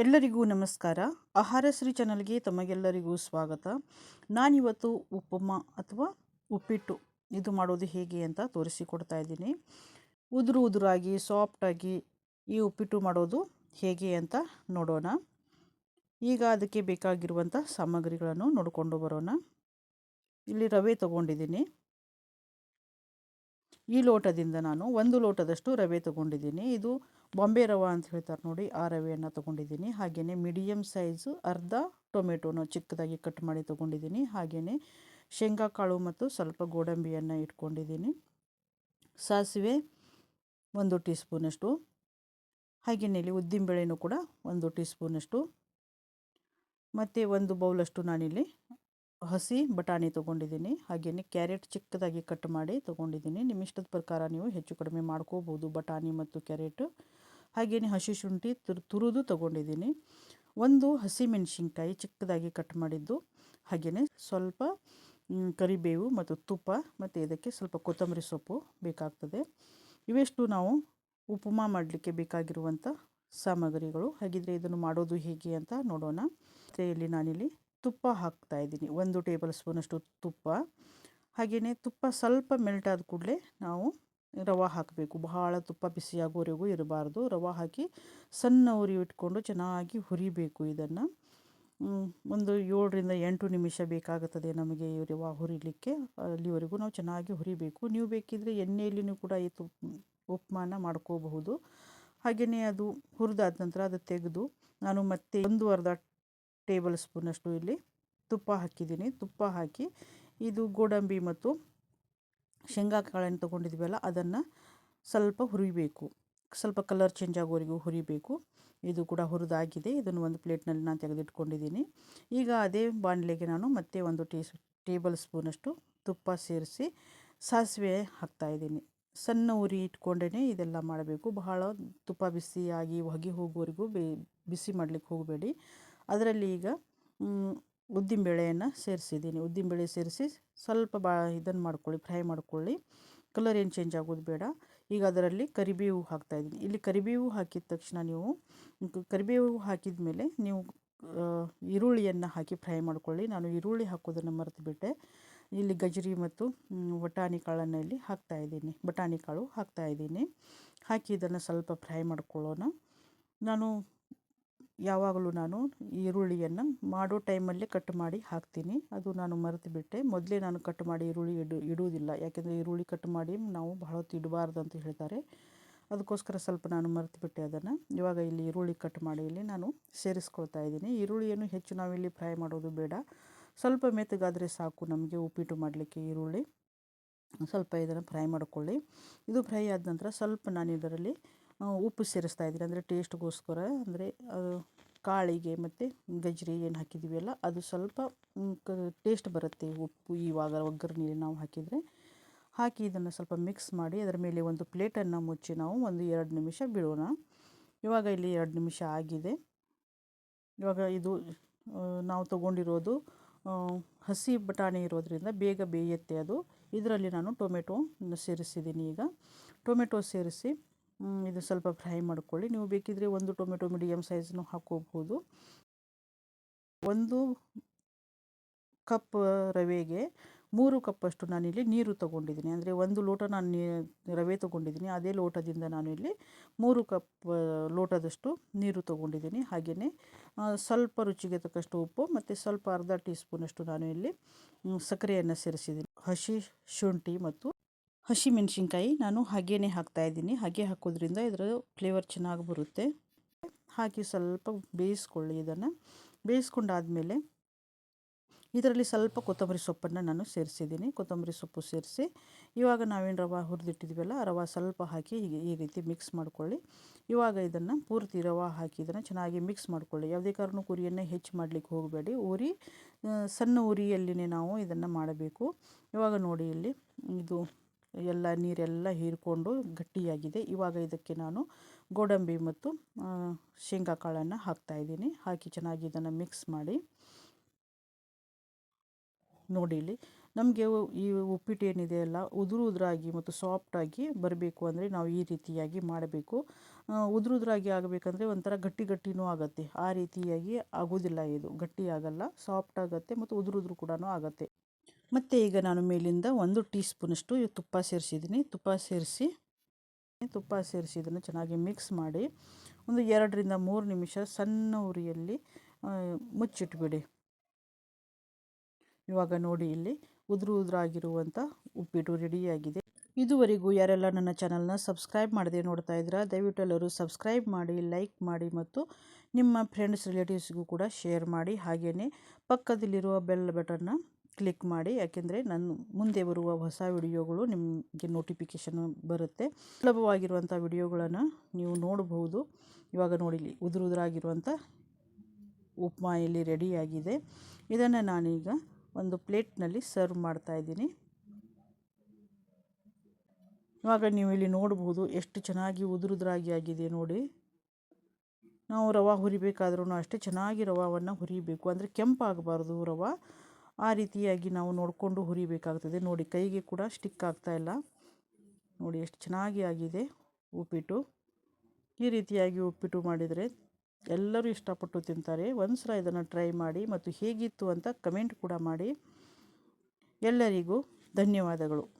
ಎಲ್ಲರಿಗೂ ನಮಸ್ಕಾರ. ಆಹಾರ ಶ್ರೀ ಚಾನಲ್ಗೆ ತಮಗೆಲ್ಲರಿಗೂ ಸ್ವಾಗತ. ನಾನಿವತ್ತು ಉಪ್ಪುಮ ಅಥವಾ ಉಪ್ಪಿಟ್ಟು ಇದು ಮಾಡೋದು ಹೇಗೆ ಅಂತ ತೋರಿಸಿಕೊಡ್ತಾ ಇದ್ದೀನಿ. ಉದುರು ಉದುರಾಗಿ ಸಾಫ್ಟಾಗಿ ಈ ಉಪ್ಪಿಟ್ಟು ಮಾಡೋದು ಹೇಗೆ ಅಂತ ನೋಡೋಣ. ಈಗ ಅದಕ್ಕೆ ಬೇಕಾಗಿರುವಂಥ ಸಾಮಗ್ರಿಗಳನ್ನು ನೋಡಿಕೊಂಡು ಬರೋಣ. ಇಲ್ಲಿ ರವೆ ತಗೊಂಡಿದ್ದೀನಿ. ಈ ಲೋಟದಿಂದ ನಾನು ಒಂದು ಲೋಟದಷ್ಟು ರವೆ ತೊಗೊಂಡಿದ್ದೀನಿ. ಇದು ಬಾಂಬೆ ರವೆ ಅಂತ ಹೇಳ್ತಾರೆ ನೋಡಿ ಆ ರವೆಯನ್ನು ತೊಗೊಂಡಿದ್ದೀನಿ. ಹಾಗೆಯೇ ಮೀಡಿಯಮ್ ಸೈಜು ಅರ್ಧ ಟೊಮೆಟೊನ ಚಿಕ್ಕದಾಗಿ ಕಟ್ ಮಾಡಿ ತೊಗೊಂಡಿದ್ದೀನಿ. ಹಾಗೆಯೇ ಶೇಂಗಾ ಕಾಳು ಮತ್ತು ಸ್ವಲ್ಪ ಗೋಡಂಬಿಯನ್ನು ಇಟ್ಕೊಂಡಿದ್ದೀನಿ. ಸಾಸಿವೆ ಒಂದು ಟೀ ಸ್ಪೂನಷ್ಟು ಹಾಗೆಯೇ ಇಲ್ಲಿ ಉದ್ದಿನಬೇಳೆನೂ ಕೂಡ ಒಂದು ಟೀ ಸ್ಪೂನಷ್ಟು ಮತ್ತು ಒಂದು ಬೌಲಷ್ಟು ನಾನಿಲ್ಲಿ ಹಸಿ ಬಟಾಣಿ ತೊಗೊಂಡಿದ್ದೀನಿ ಹಾಗೆಯೇ ಕ್ಯಾರೆಟ್ ಚಿಕ್ಕದಾಗಿ ಕಟ್ ಮಾಡಿ ತೊಗೊಂಡಿದ್ದೀನಿ. ನಿಮ್ಮ ಇಷ್ಟದ ಪ್ರಕಾರ ನೀವು ಹೆಚ್ಚು ಕಡಿಮೆ ಮಾಡ್ಕೋಬೋದು ಬಟಾಣಿ ಮತ್ತು ಕ್ಯಾರೆಟ್. ಹಾಗೆಯೇ ಹಸಿ ಶುಂಠಿ ತುರ್, ತುರಿದು ತೊಗೊಂಡಿದ್ದೀನಿ. ಒಂದು ಹಸಿ ಮೆಣಸಿನ್ಕಾಯಿ ಚಿಕ್ಕದಾಗಿ ಕಟ್ ಮಾಡಿದ್ದು ಹಾಗೆಯೇ ಸ್ವಲ್ಪ ಕರಿಬೇವು ಮತ್ತು ತುಪ್ಪ ಮತ್ತು ಇದಕ್ಕೆ ಸ್ವಲ್ಪ ಕೊತ್ತಂಬರಿ ಸೊಪ್ಪು ಬೇಕಾಗ್ತದೆ. ಇವೆಷ್ಟು ನಾವು ಉಪಮಾ ಮಾಡಲಿಕ್ಕೆ ಬೇಕಾಗಿರುವಂಥ ಸಾಮಗ್ರಿಗಳು. ಹಾಗಿದ್ರೆ ಇದನ್ನು ಮಾಡೋದು ಹೇಗೆ ಅಂತ ನೋಡೋಣ. ಮತ್ತು ಇಲ್ಲಿ ನಾನಿಲ್ಲಿ ತುಪ್ಪ ಹಾಕ್ತಾ ಇದ್ದೀನಿ. ಒಂದು ಟೇಬಲ್ ಸ್ಪೂನಷ್ಟು ತುಪ್ಪ. ಹಾಗೆಯೇ ತುಪ್ಪ ಸ್ವಲ್ಪ ಮೆಲ್ಟ್ ಆದ ಕೂಡಲೇ ನಾವು ರವೆ ಹಾಕಬೇಕು. ಬಹಳ ತುಪ್ಪ ಬಿಸಿಯಾಗೋವರೆಗೂ ಇರಬಾರ್ದು. ರವೆ ಹಾಕಿ ಸಣ್ಣ ಉರಿ ಇಟ್ಕೊಂಡು ಚೆನ್ನಾಗಿ ಹುರಿಬೇಕು ಇದನ್ನು. ಒಂದು ಏಳರಿಂದ ಎಂಟು ನಿಮಿಷ ಬೇಕಾಗುತ್ತದೆ ನಮಗೆ ಈ ರವೆ ಹುರಿಲಿಕ್ಕೆ. ಅಲ್ಲಿವರೆಗೂ ನಾವು ಚೆನ್ನಾಗಿ ಹುರಿಬೇಕು. ನೀವು ಬೇಕಿದ್ದರೆ ಎಣ್ಣೆಯಲ್ಲಿನೂ ಕೂಡ ಈ ತುಪ್ಪ ಉಪ್ಮಾನ ಮಾಡ್ಕೋಬಹುದು. ಹಾಗೆಯೇ ಅದು ಹುರಿದಾದ ನಂತರ ಅದು ತೆಗೆದು ನಾನು ಮತ್ತೆ ಒಂದು ಅರ್ಧ ಟೇಬಲ್ ಸ್ಪೂನಷ್ಟು ಇಲ್ಲಿ ತುಪ್ಪ ಹಾಕಿದ್ದೀನಿ. ತುಪ್ಪ ಹಾಕಿ ಇದು ಗೋಡಂಬಿ ಮತ್ತು ಶೇಂಗಾ ಕಾಳನ್ನು ತೊಗೊಂಡಿದ್ವಲ್ಲ, ಅದನ್ನು ಸ್ವಲ್ಪ ಹುರಿಬೇಕು. ಸ್ವಲ್ಪ ಕಲರ್ ಚೇಂಜ್ ಆಗೋವರೆಗೂ ಹುರಿಬೇಕು. ಇದು ಕೂಡ ಹುರಿದಾಗಿದೆ. ಇದನ್ನು ಒಂದು ಪ್ಲೇಟ್ನಲ್ಲಿ ನಾನು ತೆಗೆದಿಟ್ಕೊಂಡಿದ್ದೀನಿ. ಈಗ ಅದೇ ಬಾಣಲೆಗೆ ನಾನು ಮತ್ತೆ ಒಂದು ಟೀ ಟೇಬಲ್ ಸ್ಪೂನಷ್ಟು ತುಪ್ಪ ಸೇರಿಸಿ ಸಾಸಿವೆ ಹಾಕ್ತಾಯಿದ್ದೀನಿ ಸಣ್ಣ ಉರಿ ಇಟ್ಕೊಂಡೇ ಇದೆಲ್ಲ ಮಾಡಬೇಕು. ಬಹಳ ತುಪ್ಪ ಬಿಸಿಯಾಗಿ ಹೊಗೆ ಹೋಗುವವರೆಗೂ ಬೇ, ಬಿಸಿ ಮಾಡಲಿಕ್ಕೆ ಹೋಗಬೇಡಿ. ಅದರಲ್ಲಿ ಈಗ ಉದ್ದಿನಬೇಳೆಯನ್ನು ಸೇರಿಸಿದ್ದೀನಿ. ಉದ್ದಿನಬೇಳೆ ಸೇರಿಸಿ ಸ್ವಲ್ಪ ಬಾ ಇದನ್ನು ಮಾಡ್ಕೊಳ್ಳಿ, ಫ್ರೈ ಮಾಡ್ಕೊಳ್ಳಿ. ಕಲರ್ ಏನು ಚೇಂಜ್ ಆಗೋದು ಬೇಡ. ಈಗ ಅದರಲ್ಲಿ ಕರಿಬೇವು ಹಾಕ್ತಾಯಿದ್ದೀನಿ ಇಲ್ಲಿ ಕರಿಬೇವು ಹಾಕಿದ ತಕ್ಷಣ ನೀವು ಕರಿಬೇವು ಹಾಕಿದ ಮೇಲೆ ನೀವು ಈರುಳ್ಳಿಯನ್ನು ಹಾಕಿ ಫ್ರೈ ಮಾಡ್ಕೊಳ್ಳಿ. ನಾನು ಈರುಳ್ಳಿ ಹಾಕೋದನ್ನು ಮರೆತುಬಿಟ್ಟೆ. ಇಲ್ಲಿ ಗಜರಿ ಮತ್ತು ಬಟಾಣಿ ಕಾಳನ್ನು ಇಲ್ಲಿ ಹಾಕ್ತಾಯಿದ್ದೀನಿ ಬಟಾಣಿ ಕಾಳು ಹಾಕ್ತಾಯಿದ್ದೀನಿ ಹಾಕಿ ಇದನ್ನು ಸ್ವಲ್ಪ ಫ್ರೈ ಮಾಡ್ಕೊಳ್ಳೋಣ. ನಾನು ಯಾವಾಗಲೂ ನಾನು ಈರುಳ್ಳಿಯನ್ನು ಮಾಡೋ ಟೈಮಲ್ಲೇ ಕಟ್ ಮಾಡಿ ಹಾಕ್ತೀನಿ. ಅದು ನಾನು ಮರೆತು ಬಿಟ್ಟೆ. ಮೊದಲೇ ನಾನು ಕಟ್ ಮಾಡಿ ಈರುಳ್ಳಿ ಇಡು, ಇಡುವುದಿಲ್ಲ. ಯಾಕೆಂದರೆ ಈರುಳ್ಳಿ ಕಟ್ ಮಾಡಿ ನಾವು ಬಹಳ ಹೊತ್ತು ಇಡಬಾರ್ದು ಅಂತ ಹೇಳ್ತಾರೆ. ಅದಕ್ಕೋಸ್ಕರ ಸ್ವಲ್ಪ ನಾನು ಮರೆತು ಬಿಟ್ಟೆ ಅದನ್ನು. ಇವಾಗ ಇಲ್ಲಿ ಈರುಳ್ಳಿ ಕಟ್ ಮಾಡಿ ಇಲ್ಲಿ ನಾನು ಸೇರಿಸ್ಕೊಳ್ತಾ ಇದ್ದೀನಿ. ಈರುಳ್ಳಿಯನ್ನು ಹೆಚ್ಚು ನಾವಿಲ್ಲಿ ಫ್ರೈ ಮಾಡೋದು ಬೇಡ. ಸ್ವಲ್ಪ ಮೆತ್ತಗಾದರೆ ಸಾಕು ನಮಗೆ ಉಪ್ಪಿಟ್ಟು ಮಾಡಲಿಕ್ಕೆ ಈರುಳ್ಳಿ. ಸ್ವಲ್ಪ ಇದನ್ನು ಫ್ರೈ ಮಾಡಿಕೊಳ್ಳಿ. ಇದು ಫ್ರೈ ಆದ ನಂತರ ಸ್ವಲ್ಪ ನಾನು ಇದರಲ್ಲಿ ಉಪ್ಪು ಸೇರಿಸ್ತಾ ಇದ್ದೀನಿ ಅಂದರೆ ಟೇಸ್ಟ್ಗೋಸ್ಕರ ಅಂದರೆ ಕಾಳಿಗೆ ಮತ್ತು ಗಜ್ರಿ ಏನು ಹಾಕಿದ್ದೀವಲ್ಲ ಅದು ಸ್ವಲ್ಪ ಟೇಸ್ಟ್ ಬರುತ್ತೆ ಉಪ್ಪು. ಇವಾಗ ಒಗ್ಗರಣೆಯಲ್ಲಿ ನಾವು ಹಾಕಿದರೆ, ಹಾಕಿ ಇದನ್ನು ಸ್ವಲ್ಪ ಮಿಕ್ಸ್ ಮಾಡಿ ಅದರ ಮೇಲೆ ಒಂದು ಪ್ಲೇಟನ್ನು ಮುಚ್ಚಿ ನಾವು ಒಂದು ಎರಡು ನಿಮಿಷ ಬಿಡೋಣ. ಇವಾಗ ಇಲ್ಲಿ ಎರಡು ನಿಮಿಷ ಆಗಿದೆ. ಇವಾಗ ಇದು ನಾವು ತಗೊಂಡಿರೋದು ಹಸಿ ಬಟಾಣಿ ಇರೋದರಿಂದ ಬೇಗ ಬೇಯುತ್ತೆ ಅದು. ಇದರಲ್ಲಿ ನಾನು ಟೊಮೆಟೊ ಸೇರಿಸಿದ್ದೀನಿ ಈಗ. ಟೊಮೆಟೊ ಸೇರಿಸಿ ಇದು ಸ್ವಲ್ಪ ಫ್ರೈ ಮಾಡ್ಕೊಳ್ಳಿ. ನೀವು ಬೇಕಿದ್ದರೆ ಒಂದು ಟೊಮೆಟೊ ಮೀಡಿಯಮ್ ಸೈಜ್ನು ಹಾಕೋಬಹುದು. ಒಂದು ಕಪ್ ರವೆಗೆ ಮೂರು ಕಪ್ಪಷ್ಟು ನಾನಿಲ್ಲಿ ನೀರು ತೊಗೊಂಡಿದ್ದೀನಿ. ಅಂದರೆ ಒಂದು ಲೋಟ ನಾನು ನೀ, ರವೆ ತೊಗೊಂಡಿದ್ದೀನಿ. ಅದೇ ಲೋಟದಿಂದ ನಾನು ಇಲ್ಲಿ ಮೂರು ಕಪ್ ಲೋಟದಷ್ಟು ನೀರು ತೊಗೊಂಡಿದ್ದೀನಿ. ಹಾಗೆಯೇ ಸ್ವಲ್ಪ ರುಚಿಗೆ ತಕ್ಕಷ್ಟು ಉಪ್ಪು ಮತ್ತು ಸ್ವಲ್ಪ ಅರ್ಧ ಟೀ ಸ್ಪೂನಷ್ಟು ನಾನು ಇಲ್ಲಿ ಸಕ್ಕರೆಯನ್ನು ಸೇರಿಸಿದ್ದೀನಿ. ಹಸಿ ಶುಂಠಿ ಮತ್ತು ಹಸಿ ಮೆಣಸಿನ್ಕಾಯಿ ನಾನು ಹಾಗೇನೆ ಹಾಕ್ತಾಯಿದ್ದೀನಿ ಹಾಗೆ ಹಾಕೋದ್ರಿಂದ ಇದರ ಫ್ಲೇವರ್ ಚೆನ್ನಾಗಿ ಬರುತ್ತೆ. ಹಾಕಿ ಸ್ವಲ್ಪ ಬೇಯಿಸ್ಕೊಳ್ಳಿ ಇದನ್ನು. ಬೇಯಿಸ್ಕೊಂಡಾದಮೇಲೆ ಇದರಲ್ಲಿ ಸ್ವಲ್ಪ ಕೊತ್ತಂಬರಿ ಸೊಪ್ಪನ್ನು ನಾನು ಸೇರಿಸಿದ್ದೀನಿ. ಕೊತ್ತಂಬರಿ ಸೊಪ್ಪು ಸೇರಿಸಿ ಇವಾಗ ನಾವೇನು ರವೆ ಹುರಿದಿಟ್ಟಿದ್ವಲ್ಲ ರವ ಸ್ವಲ್ಪ ಹಾಕಿ ಹೀಗೆ ಈ ರೀತಿ ಮಿಕ್ಸ್ ಮಾಡ್ಕೊಳ್ಳಿ. ಇವಾಗ ಇದನ್ನು ಪೂರ್ತಿ ರವೆ ಹಾಕಿ ಇದನ್ನು ಚೆನ್ನಾಗಿ ಮಿಕ್ಸ್ ಮಾಡ್ಕೊಳ್ಳಿ. ಯಾವುದೇ ಕಾರಣಕ್ಕೂ ಉರಿಯನ್ನು ಹೆಚ್ಚು ಮಾಡಲಿಕ್ಕೆ ಹೋಗಬೇಡಿ. ಉರಿ ಸಣ್ಣ ಉರಿಯಲ್ಲಿನೇ ನಾವು ಇದನ್ನು ಮಾಡಬೇಕು. ಇವಾಗ ನೋಡಿ ಇಲ್ಲಿ ಇದು ಎಲ್ಲ ನೀರೆಲ್ಲ ಹೀರಿಕೊಂಡು ಗಟ್ಟಿಯಾಗಿದೆ. ಇವಾಗ ಇದಕ್ಕೆ ನಾನು ಗೋಡಂಬಿ ಮತ್ತು ಶೇಂಗಾ ಕಾಳನ್ನು ಹಾಕ್ತಾಯಿದ್ದೀನಿ ಹಾಕಿ ಚೆನ್ನಾಗಿ ಇದನ್ನು ಮಿಕ್ಸ್ ಮಾಡಿ. ನೋಡಿಲಿ ನಮಗೆ ಈ ಉಪ್ಪಿಟ್ಟು ಏನಿದೆ ಅಲ್ಲ, ಉದುರು ಉದುರಾಗಿ ಮತ್ತು ಸಾಫ್ಟಾಗಿ ಬರಬೇಕು ಅಂದರೆ ನಾವು ಈ ರೀತಿಯಾಗಿ ಮಾಡಬೇಕು. ಉದುರು ಉದುರಾಗಿ ಆಗಬೇಕಂದ್ರೆ ಒಂಥರ ಗಟ್ಟಿ ಗಟ್ಟಿನೂ ಆಗುತ್ತೆ. ಆ ರೀತಿಯಾಗಿ ಆಗೋದಿಲ್ಲ ಇದು. ಗಟ್ಟಿ ಆಗಲ್ಲ ಸಾಫ್ಟ್ ಆಗುತ್ತೆ ಮತ್ತು ಉದುರು ಉದುರು ಕೂಡ ಆಗುತ್ತೆ. ಮತ್ತು ಈಗ ನಾನು ಮೇಲಿಂದ ಒಂದು ಟೀ ಸ್ಪೂನಷ್ಟು ತುಪ್ಪ ಸೇರಿಸಿದ್ದೀನಿ. ತುಪ್ಪ ಸೇರಿಸಿ ತುಪ್ಪ ಸೇರಿಸಿ ಇದನ್ನು ಚೆನ್ನಾಗಿ ಮಿಕ್ಸ್ ಮಾಡಿ ಒಂದು ಎರಡರಿಂದ ಮೂರು ನಿಮಿಷ ಸಣ್ಣ ಉರಿಯಲ್ಲಿ ಮುಚ್ಚಿಟ್ಬಿಡಿ. ಇವಾಗ ನೋಡಿ ಇಲ್ಲಿ ಉದುರು ಉದುರಾಗಿರುವಂಥ ಉಪ್ಪಿಟ್ಟು ರೆಡಿಯಾಗಿದೆ. ಇದುವರೆಗೂ ಯಾರೆಲ್ಲ ನನ್ನ ಚಾನಲ್ನ ಸಬ್ಸ್ಕ್ರೈಬ್ ಮಾಡದೆ ನೋಡ್ತಾ ಇದ್ದೀರಾ, ದಯವಿಟ್ಟು ಎಲ್ಲರೂ ಸಬ್ಸ್ಕ್ರೈಬ್ ಮಾಡಿ, ಲೈಕ್ ಮಾಡಿ ಮತ್ತು ನಿಮ್ಮ ಫ್ರೆಂಡ್ಸ್ ರಿಲೇಟಿವ್ಸ್ಗೂ ಕೂಡ ಶೇರ್ ಮಾಡಿ. ಹಾಗೆಯೇ ಪಕ್ಕದಲ್ಲಿರುವ ಬೆಲ್ ಬಟನ್ನ ಕ್ಲಿಕ್ ಮಾಡಿ, ಯಾಕೆಂದರೆ ನನ್ನ ಮುಂದೆ ಬರುವ ಹೊಸ ವಿಡಿಯೋಗಳು ನಿಮಗೆ ನೋಟಿಫಿಕೇಷನ್ ಬರುತ್ತೆ. ಸುಲಭವಾಗಿರುವಂಥ ವಿಡಿಯೋಗಳನ್ನು ನೀವು ನೋಡಬಹುದು ಇವಾಗ ನೋಡಿಲಿ, ಉದುರು ಉದುರಾಗಿರುವಂಥ ಉಪ್ಮಾ ಇಲ್ಲಿ ರೆಡಿಯಾಗಿದೆ ಇದನ್ನು ನಾನೀಗ ಒಂದು ಪ್ಲೇಟ್ನಲ್ಲಿ ಸರ್ವ್ ಮಾಡ್ತಾ ಇದ್ದೀನಿ. ಇವಾಗ ನೀವು ಇಲ್ಲಿ ನೋಡಬಹುದು ಎಷ್ಟು ಚೆನ್ನಾಗಿ ಉದುರುದ್ರಾಗಿ ಆಗಿದೆ ನೋಡಿ. ನಾವು ರವೆ ಹುರಿಬೇಕಾದ್ರೂ ಅಷ್ಟೇ ಚೆನ್ನಾಗಿ ರವವನ್ನು ಹುರಿಬೇಕು. ಅಂದರೆ ಕೆಂಪಾಗಬಾರ್ದು ರವೆ. ಆ ರೀತಿಯಾಗಿ ನಾವು ನೋಡಿಕೊಂಡು ಹುರಿಬೇಕಾಗ್ತದೆ. ನೋಡಿ, ಕೈಗೆ ಕೂಡ ಸ್ಟಿಕ್ ಆಗ್ತಾ ಇಲ್ಲ. ನೋಡಿ, ಎಷ್ಟು ಚೆನ್ನಾಗಿ ಆಗಿದೆ ಉಪ್ಪಿಟ್ಟು. ಈ ರೀತಿಯಾಗಿ ಉಪ್ಪಿಟ್ಟು ಮಾಡಿದರೆ ಎಲ್ಲರೂ ಇಷ್ಟಪಟ್ಟು ತಿಂತಾರೆ. ಒಂದು ಸಲ ಇದನ್ನು ಟ್ರೈ ಮಾಡಿ ಮತ್ತು ಹೇಗಿತ್ತು ಅಂತ ಕಮೆಂಟ್ ಕೂಡ ಮಾಡಿ. ಎಲ್ಲರಿಗೂ ಧನ್ಯವಾದಗಳು.